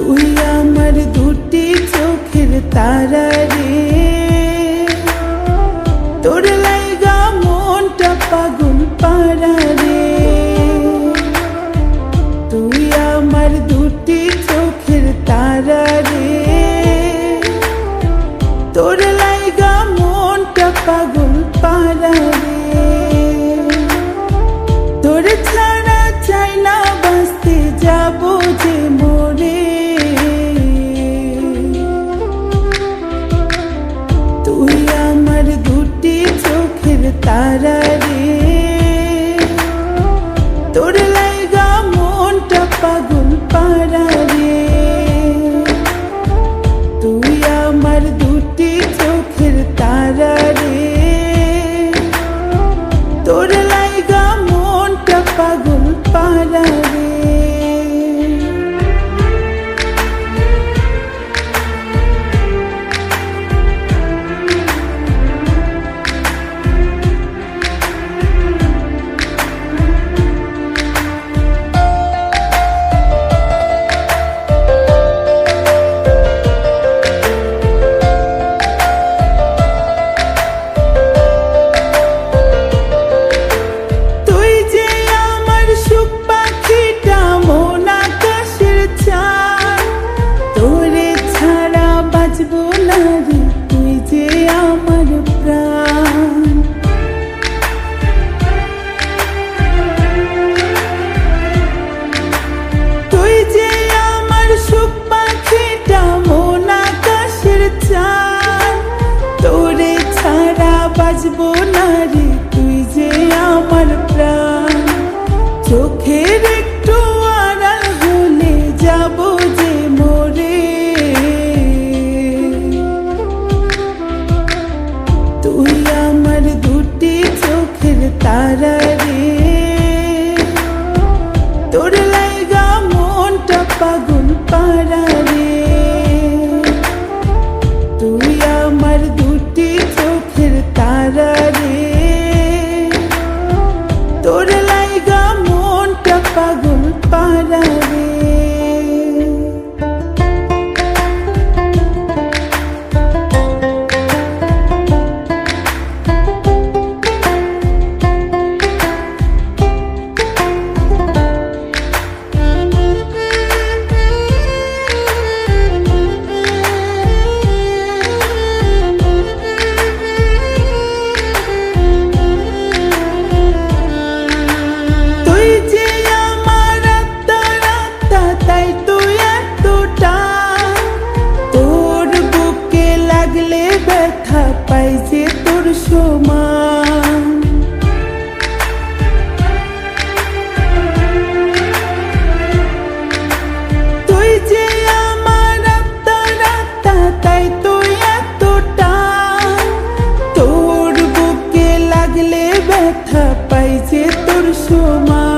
তুই আমার দুটি চোখের তারা রে। তোর লাইগা মনটা পাগল পারা রে। তুই আমার দুটি চোখের তারা রে। তোর লাইগা মনটা পাগল পারা রে। চোখের বাঁচবো না রে তুই যে আমার প্রাণ। তুই সুখ পাখিটা, মন আকাশের চাঁদ। তোরে ছাড়া বাজবো না রে, তুই যে আমার প্রাণ। চোখের তুই আমার দুটি চোখের তারা লাগলে ব্যথা পাই যে তোর সমান। তুই যে আমার আত্মা, তাই তুই এতটা। তোর বুকে লাগলে ব্যথা পাই যে তোর সমান।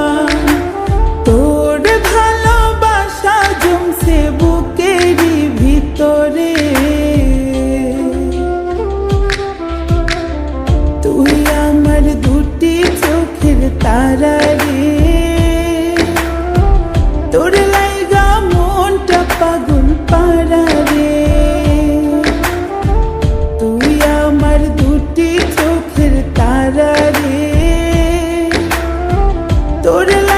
তারা